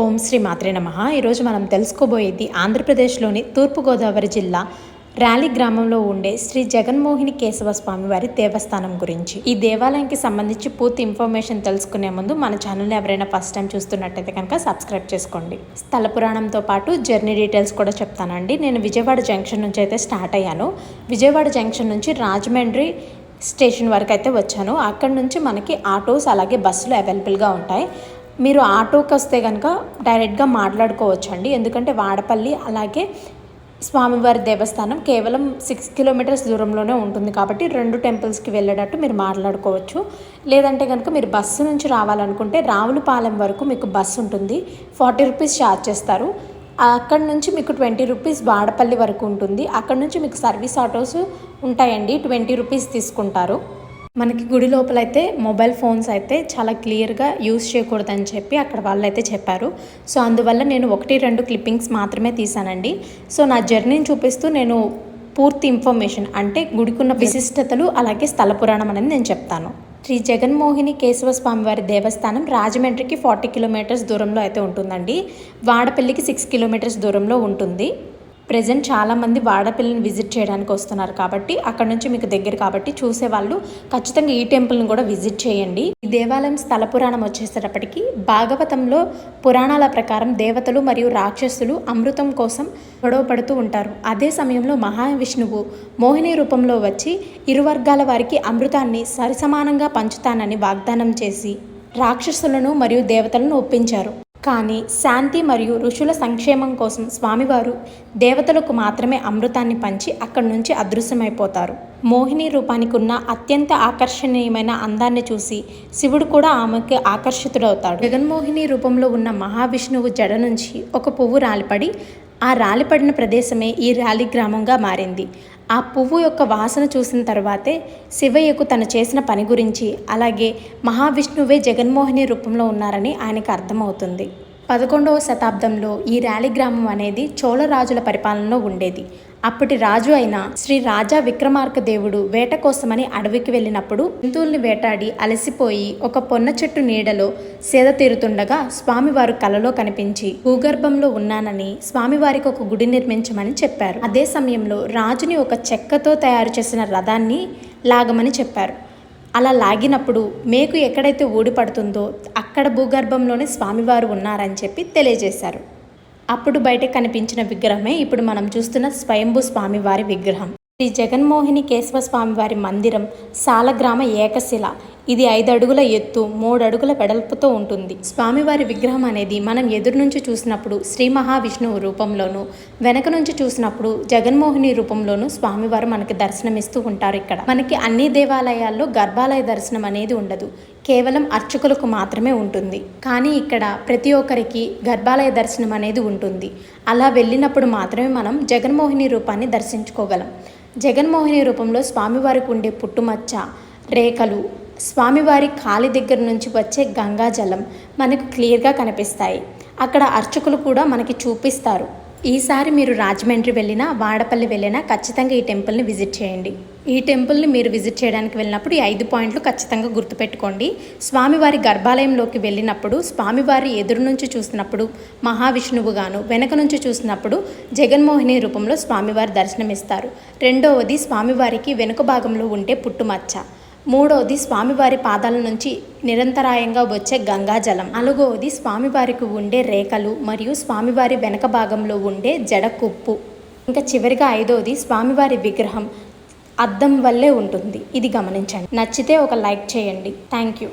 ఓం శ్రీ మాత్రే నమ. ఈరోజు మనం తెలుసుకోబోయేది ఆంధ్రప్రదేశ్లోని తూర్పుగోదావరి జిల్లా ర్యాలీ గ్రామంలో ఉండే శ్రీ జగన్మోహిని కేశవ స్వామి వారి దేవస్థానం గురించి. ఈ దేవాలయానికి సంబంధించి పూర్తి ఇన్ఫర్మేషన్ తెలుసుకునే ముందు మన ఛానల్ని ఎవరైనా ఫస్ట్ టైం చూస్తున్నట్టయితే కనుక సబ్స్క్రైబ్ చేసుకోండి. స్థల పురాణంతో పాటు జర్నీ డీటెయిల్స్ కూడా చెప్తానండి. నేను విజయవాడ జంక్షన్ నుంచి అయితే స్టార్ట్ అయ్యాను. విజయవాడ జంక్షన్ నుంచి రాజమండ్రి స్టేషన్ వరకు అయితే వచ్చాను. అక్కడ నుంచి మనకి ఆటోస్ అలాగే బస్సులు అవైలబుల్గా ఉంటాయి. మీరు ఆటోకి వస్తే కనుక డైరెక్ట్గా మాట్లాడుకోవచ్చు అండి ఎందుకంటే వాడపల్లి అలాగే స్వామివారి దేవస్థానం కేవలం సిక్స్ కిలోమీటర్స్ దూరంలోనే ఉంటుంది కాబట్టి రెండు టెంపుల్స్కి వెళ్ళేటట్టు మీరు మాట్లాడుకోవచ్చు. లేదంటే కనుక మీరు బస్సు నుంచి రావాలనుకుంటే రావులపాలెం వరకు మీకు బస్సు ఉంటుంది. ఫార్టీ రూపీస్ ఛార్జ్ చేస్తారు. అక్కడ నుంచి మీకు ట్వంటీ రూపీస్ వాడపల్లి వరకు ఉంటుంది. అక్కడ నుంచి మీకు సర్వీస్ ఆటోస్ ఉంటాయండి. ట్వంటీ రూపీస్ తీసుకుంటారు. మనకి గుడి లోపల అయితే మొబైల్ ఫోన్స్ అయితే చాలా క్లియర్గా యూస్ చేయకూడదని చెప్పి అక్కడ వాళ్ళు అయితే చెప్పారు. సో అందువల్ల నేను ఒకటి రెండు క్లిప్పింగ్స్ మాత్రమే తీసానండి. సో నా జర్నీని చూపిస్తూ నేను పూర్తి ఇన్ఫర్మేషన్ అంటే గుడికున్న విశిష్టతలు అలాగే స్థల పురాణం అనేది నేను చెప్తాను. శ్రీ జగన్మోహిని కేశవ స్వామివారి దేవస్థానం రాజమండ్రికి ఫార్టీ కిలోమీటర్స్ దూరంలో అయితే ఉంటుందండి. వాడపల్లికి సిక్స్ కిలోమీటర్స్ దూరంలో ఉంటుంది. ప్రజెంట్ చాలామంది వాడపల్లిని విజిట్ చేయడానికి వస్తున్నారు కాబట్టి అక్కడ నుంచి మీకు దగ్గర కాబట్టి చూసే వాళ్ళు ఖచ్చితంగా ఈ టెంపుల్ని కూడా విజిట్ చేయండి. ఈ దేవాలయం స్థల పురాణం వచ్చేసేటప్పటికి భాగవతంలో పురాణాల ప్రకారం దేవతలు మరియు రాక్షసులు అమృతం కోసం గొడవపడుతూ ఉంటారు. అదే సమయంలో మహావిష్ణువు మోహిని రూపంలో వచ్చి ఇరు వర్గాల వారికి అమృతాన్ని సరిసమానంగా పంచుతానని వాగ్దానం చేసి రాక్షసులను మరియు దేవతలను ఒప్పించారు. కానీ శాంతి మరియు ఋషుల సంక్షేమం కోసం స్వామివారు దేవతలకు మాత్రమే అమృతాన్ని పంచి అక్కడి నుంచి అదృశ్యమైపోతారు. మోహిని రూపానికి ఉన్న అత్యంత ఆకర్షణీయమైన అందాన్ని చూసి శివుడు కూడా ఆమెకు ఆకర్షితుడవుతాడు. జగన్మోహిని రూపంలో ఉన్న మహావిష్ణువు జడ నుంచి ఒక పువ్వు రాలిపడి ఆ రాలిపడిన ప్రదేశమే ఈ ర్యాలీ గ్రామంగా మారింది. ఆ పువ్వు యొక్క వాసన చూసిన తర్వాతే శివయ్యకు తను చేసిన పని గురించి అలాగే మహావిష్ణువే జగన్మోహిని రూపంలో ఉన్నారని ఆయనకు అర్థమవుతుంది. పదకొండవ శతాబ్దంలో ఈ ర్యాలీ గ్రామం అనేది చోళరాజుల పరిపాలనలో ఉండేది. అప్పటి రాజు అయిన శ్రీ రాజా విక్రమార్క దేవుడు వేట కోసమని అడవికి వెళ్ళినప్పుడు జంతువుల్ని వేటాడి అలసిపోయి ఒక పొన్న చెట్టు నీడలో సేద తీరుతుండగా స్వామివారు కలలో కనిపించి భూగర్భంలో ఉన్నానని స్వామివారికి ఒక గుడి నిర్మించమని చెప్పారు. అదే సమయంలో రాజుని ఒక చెక్కతో తయారు చేసిన రథాన్ని లాగమని చెప్పారు. అలా లాగినప్పుడు మేకు ఎక్కడైతే ఊడిపడుతుందో అక్కడ భూగర్భంలోనే స్వామివారు ఉన్నారని చెప్పి తెలియజేశారు. అప్పుడు బయట కనిపించిన విగ్రహమే ఇప్పుడు మనం చూస్తున్న స్వయంభూ స్వామివారి విగ్రహం. శ్రీ జగన్మోహిని కేశవ స్వామివారి మందిరం సాలగ్రామ ఏకశిల ఇది ఐదు అడుగుల ఎత్తు మూడు అడుగుల వెడల్పుతో ఉంటుంది. స్వామివారి విగ్రహం అనేది మనం ఎదురు నుంచి చూసినప్పుడు శ్రీ మహావిష్ణువు రూపంలోను వెనక నుంచి చూసినప్పుడు జగన్మోహిని రూపంలోను స్వామివారు మనకి దర్శనమిస్తూ ఉంటారు ఇక్కడ. మనకి అన్ని దేవాలయాల్లో గర్భాలయ దర్శనం అనేది ఉండదు. కేవలం అర్చకులకు మాత్రమే ఉంటుంది. కానీ ఇక్కడ ప్రతి ఒక్కరికి గర్భాలయ దర్శనం అనేది ఉంటుంది. అలా వెళ్ళినప్పుడు మాత్రమే మనం జగన్మోహిని రూపాన్ని దర్శించుకోగలం. జగన్మోహిని రూపంలో స్వామివారికి ఉండే పుట్టుమచ్చ రేఖలు స్వామివారి కాలి దగ్గర నుంచి వచ్చే గంగాజలం మనకు క్లియర్గా కనిపిస్తాయి. అక్కడ అర్చకులు కూడా మనకి చూపిస్తారు. ఈసారి మీరు రాజమండ్రి వెళ్ళినా వాడపల్లి వెళ్ళినా ఖచ్చితంగా ఈ టెంపుల్ని విజిట్ చేయండి. ఈ టెంపుల్ని మీరు విజిట్ చేయడానికి వెళ్ళినప్పుడు ఈ ఐదు పాయింట్లు ఖచ్చితంగా గుర్తుపెట్టుకోండి. స్వామివారి గర్భాలయంలోకి వెళ్ళినప్పుడు స్వామివారి ఎదురు నుంచి చూసినప్పుడు మహావిష్ణువుగాను వెనక నుంచి చూసినప్పుడు జగన్మోహిని రూపంలో స్వామివారి దర్శనమిస్తారు. రెండవది స్వామివారికి వెనుక భాగంలో ఉంటే పుట్టుమచ్చ. మూడవది స్వామివారి పాదాల నుంచి నిరంతరాయంగా వచ్చే గంగాజలం నాలుగవది స్వామివారికి ఉండే రేఖలు మరియు స్వామివారి వెనక భాగంలో ఉండే జడ కుప్పు. ఇంకా చివరిగా ఐదవది స్వామివారి విగ్రహం అద్దం వల్లే ఉంటుంది. ఇది గమనించండి. నచ్చితే ఒక లైక్ చేయండి. Thank you.